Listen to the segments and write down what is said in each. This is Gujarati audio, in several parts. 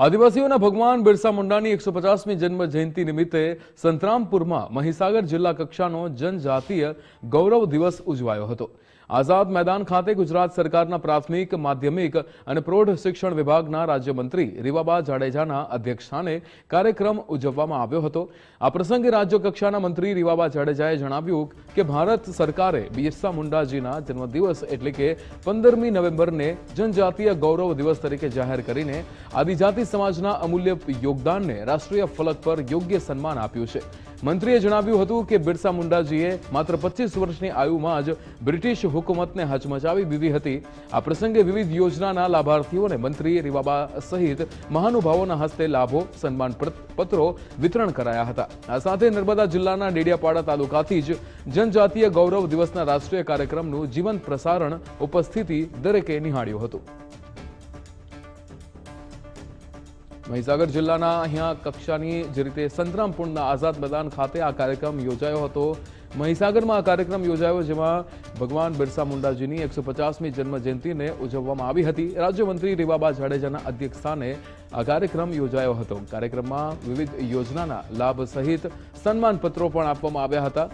આદિવાસીઓના ભગવાન બિરસા મુંડાની એકસો પચાસમી જન્મ જયંતિ નિમિત્તે સંતરામપુરમાં મહીસાગર જિલ્લા કક્ષાનો જનજાતીય ગૌરવ દિવસ ઉજવાયો હતો. આઝાદ મેદાન ખાતે ગુજરાત સરકારના પ્રાથમિક, માધ્યમિક અને પ્રૌઢ શિક્ષણ વિભાગના રાજ્યમંત્રી રીવાબા જાડેજાના અધ્યક્ષસ્થાને કાર્યક્રમ ઉજવવામાં આવ્યો હતો. આ પ્રસંગે રાજ્યકક્ષાના મંત્રી રીવાબા જાડેજાએ જણાવ્યું કે ભારત સરકારે બિરસા મુંડાજીના જન્મદિવસ એટલે કે પંદરમી નવેમ્બરને જનજાતીય ગૌરવ દિવસ તરીકે જાહેર કરીને આદિજાતિ સમાજના અમૂલ્ય યોગદાનને રાષ્ટ્રીય ફલક પર યોગ્ય સન્માન આપ્યું છે. મંત્રીએ જણાવ્યું હતું કે બિરસા મુંડાજીએ માત્ર પચીસ વર્ષની આયુમાં જ બ્રિટિશ હુકુમતને હચમચાવી દીધી હતી. આ પ્રસંગે વિવિધ યોજનાના લાભાર્થીઓને મંત્રી રીવાબા સહિત મહાનુભાવોના હસ્તે લાભો, સન્માન પત્રો વિતરણ કરાયા હતા. આ સાથે નર્મદા જિલ્લાના ડેડિયાપાડા તાલુકાથી જ જનજાતીય ગૌરવ દિવસના રાષ્ટ્રીય કાર્યક્રમનું જીવંત પ્રસારણ ઉપસ્થિતિ દરેકે નિહાળ્યું હતું. મહીસાગર જિલ્લાના અહીંયા કક્ષાની જે રીતે સંતરામપુરના આઝાદ મેદાન ખાતે આ કાર્યક્રમ યોજાયો હતો. મહીસાગરમાં આ કાર્યક્રમ યોજાયો જેમાં ભગવાન બિરસા મુંડાજીની એકસો પચાસમી જન્મ જયંતિને ઉજવવામાં આવી હતી. રાજ્યમંત્રી રીવાબા જાડેજાના અધ્યક્ષસ્થાને આ કાર્યક્રમ યોજાયો હતો. કાર્યક્રમમાં વિવિધ યોજનાના લાભ સહિત સન્માનપત્રો પણ આપવામાં આવ્યા હતા.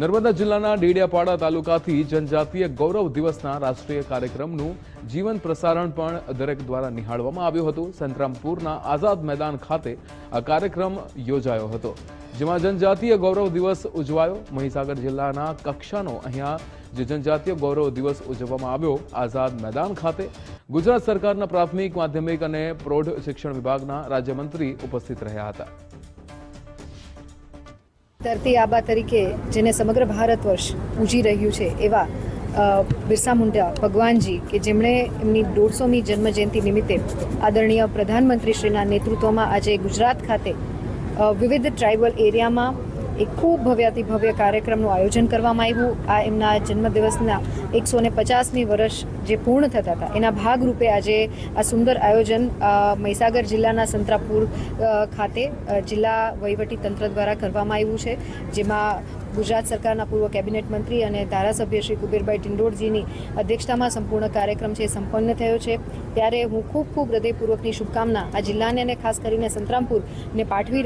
નર્મદા જિલ્લાના ડેડિયાપાડા તાલુકાથી જનજાતીય ગૌરવ દિવસના રાષ્ટ્રીય કાર્યક્રમનું જીવન પ્રસારણ પણ દરેક દ્વારા નિહાળવામાં આવ્યું હતું. સંતરામપુરના આઝાદ મેદાન ખાતે આ કાર્યક્રમ યોજાયો હતો. જેમાં જનજાતીય ગૌરવ દિવસ ઉજવાયો. મહીસાગર જિલ્લાના કક્ષાનો અહીંયા જે જનજાતીય ગૌરવ દિવસ ઉજવવામાં આવ્યો, આઝાદ મેદાન ખાતે ગુજરાત સરકારના પ્રાથમિક, માધ્યમિક અને પ્રૌઢ શિક્ષણ વિભાગના રાજ્યમંત્રી ઉપસ્થિત રહ્યા હતા. ધરતી આબા તરીકે જેને સમગ્ર ભારત વર્ષ પૂજી રહ્યું છે, એવા બિરસા મુંડા ભગવાનજી કે જેમણે એમની દોઢસોમી જન્મ જયંતિ નિમિત્તે આદરણીય પ્રધાનમંત્રીશ્રીના નેતૃત્વમાં આજે ગુજરાત ખાતે વિવિધ ટ્રાઇબલ એરિયામાં એક ખૂબ ભવ્યાતિ ભવ્ય કાર્યક્રમનું આયોજન કરવામાં આવ્યું. આ એમના જન્મદિવસના એકસો ને પચાસમી વર્ષ જે પૂર્ણ થતા હતા, એના ભાગરૂપે આજે આ સુંદર આયોજન મહીસાગર જિલ્લાના સંતરાપુર ખાતે જિલ્લા વહીવટી તંત્ર દ્વારા કરવામાં આવ્યું છે. જેમાં ગુજરાત સરકારના પૂર્વ કેબિનેટ મંત્રી અને ધારાસભ્ય શ્રી કુબેરભાઈ ટિંડોરજીની અધ્યક્ષતામાં સંપૂર્ણ કાર્યક્રમ છે, સંપન્ન થયો છે. ત્યારે હું ખૂબ ખૂબ હૃદયપૂર્વકની શુભકામના આ જિલ્લાને અને ખાસ કરીને સંતરામપુરને પાઠવી